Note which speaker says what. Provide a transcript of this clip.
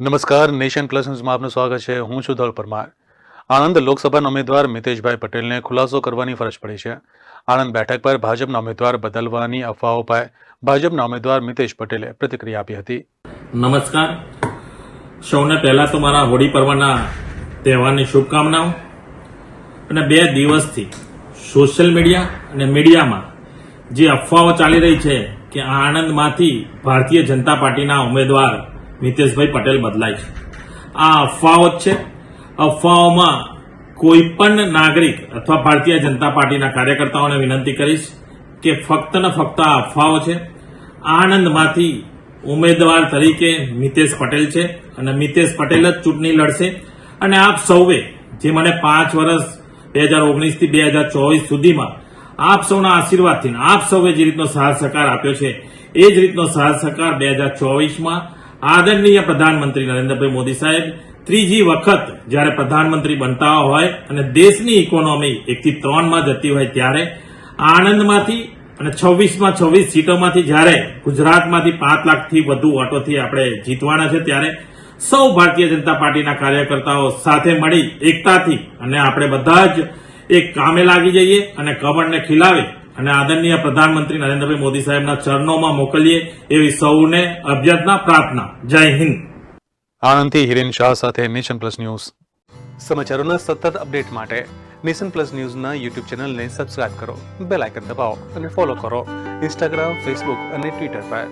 Speaker 1: નમસ્કાર, nation plus ન્યૂઝમાં આપનું સ્વાગત છે. હું છું ધોળ પરમાર. આણંદ લોકસભાના ઉમેદવાર મિતેશભાઈ પટેલને ખુલાસો કરવાની ફરજ પડી છે. આણંદ બેઠક પર ભાજપના ઉમેદવાર બદલવાની અફવાઓ પર ભાજપના ઉમેદવાર મિતેશ પટેલે પ્રતિક્રિયા આપી હતી.
Speaker 2: નમસ્કાર. સૌને પહેલા તો મારા હોળી પર્વના તહેવારની શુભકામનાઓ. અને બે દિવસથી સોશિયલ મીડિયા અને મીડિયામાં જે અફવાઓ ચાલી રહી છે કે આણંદમાંથી ભારતીય જનતા પાર્ટીના ઉમેદવાર મિતેશભાઈ પટેલ બદલાય છે. આ અફવાઓ જ છે. અફવાઓમાં કોઈ પણ નાગરિક અથવા ભારતીય જનતા પાર્ટીના કાર્યકર્તાઓને વિનંતી કરીશ કે ફક્ત ને ફક્ત આ અફવાઓ છે. આણંદમાંથી ઉમેદવાર તરીકે મિતેશ પટેલ છે અને મિતેશ પટેલ જ ચૂંટણી લડશે. અને આપ સૌએ જે મને પાંચ વર્ષ બે હજાર ઓગણીસથી બે હજાર ચોવીસ સુધીમાં આપ સૌના આશીર્વાદથી આપ સૌએ જે રીતનો સાથ સહકાર આપ્યો છે, એ જ રીતનો સાથ સહકાર બે હજાર ચોવીસમાં આદરણીય પ્રધાનમંત્રી નરેન્દ્રભાઈ મોદી સાહેબ, ત્રીજી વખત જ્યારે પ્રધાનમંત્રી બનતા હોય અને દેશની ઇકોનોમી એકથી ત્રણમાં જતી હોય ત્યારે આણંદમાંથી અને છવ્વીસમાં છવ્વીસ સીટોમાંથી જ્યારે ગુજરાતમાંથી પાંચ લાખથી વધુ વોટોથી આપણે જીતવાના છે ત્યારે સૌ ભારતીય જનતા પાર્ટીના કાર્યકર્તાઓ સાથે મળી એકતાથી અને આપણે બધા જ એક કામે લાગી જઈએ અને કમળને ખીલાવી અને આદરણીય પ્રધાનમંત્રી નરેન્દ્રભાઈ મોદી સાહેબના ચરણોમાં મોકલીએ એવી સૌને અભ્યર્થના પ્રાર્થના. જય હિન્દ.
Speaker 1: આણંદથી હિરેન શાહ સાથે નેશન પ્લસ ન્યૂઝ. સમાચારોના સતત અપડેટ માટે નેશન પ્લસ ન્યૂઝના યુટ્યુબ ચેનલને સબસ્ક્રાઇબ કરો બેલ આઇકન દબાવો અને ફોલો કરો. ઇન્સ્ટાગ્રામ ફેસબુક અને ટ્વિટર પર.